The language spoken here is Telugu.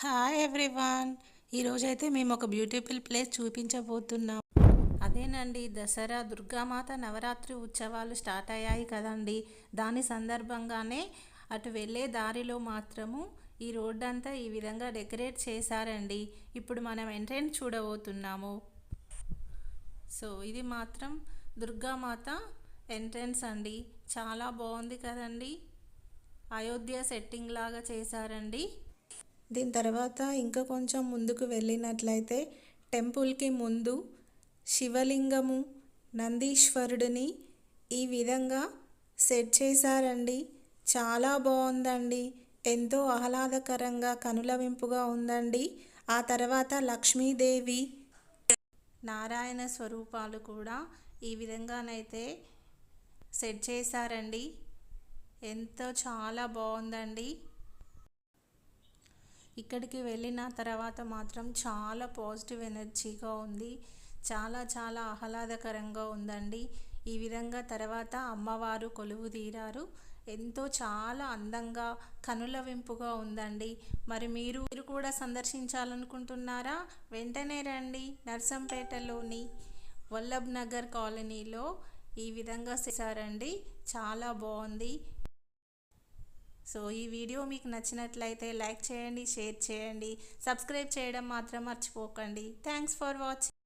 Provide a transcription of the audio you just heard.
హాయ్ ఎవ్రీవన్ ఈరోజైతే మేము ఒక బ్యూటిఫుల్ ప్లేస్ చూపించబోతున్నాం. అదేనండి దసరా దుర్గామాత నవరాత్రి ఉత్సవాలు స్టార్ట్ అయ్యాయి కదండి. దాని సందర్భంగానే అటు వెళ్ళే దారిలో మాత్రము ఈ రోడ్ అంతా ఈ విధంగా డెకరేట్ చేశారండి. ఇప్పుడు మనం ఎంట్రెన్స్ చూడబోతున్నాము. సో ఇది మాత్రం దుర్గామాత ఎంట్రెన్స్ అండి. చాలా బాగుంది కదండి. అయోధ్య సెట్టింగ్ లాగా చేశారండి. దీని తర్వాత ఇంకా కొంచెం ముందుకు వెళ్ళినట్లయితే టెంపుల్కి ముందు శివలింగము నందీశ్వరుడిని ఈ విధంగా సెట్ చేశారండి. చాలా బాగుందండి. ఎంతో ఆహ్లాదకరంగా కనులవింపుగా ఉందండి. ఆ తర్వాత లక్ష్మీదేవి నారాయణ స్వరూపాలు కూడా ఈ విధంగానైతే సెట్ చేశారండి. ఎంతో చాలా బాగుందండి. ఇక్కడికి వెళ్ళిన తర్వాత మాత్రం చాలా పాజిటివ్ ఎనర్జీగా ఉంది. చాలా చాలా ఆహ్లాదకరంగా ఉందండి. ఈ విధంగా తర్వాత అమ్మవారు కొలువు తీరారు. ఎంతో చాలా అందంగా కనుల వింపుగా ఉందండి. మరి మీరు మీరు కూడా సందర్శించాలనుకుంటున్నారా? వెంటనే రండి నర్సంపేటలోని వల్లభ్ నగర్ కాలనీలో ఈ విధంగా చేశారండి. చాలా బాగుంది. సో ఈ వీడియో మీకు నచ్చినట్లయితే లైక్ చేయండి షేర్ చేయండి సబ్స్క్రైబ్ చేయడం మాత్రం మర్చిపోకండి. Thanks for watching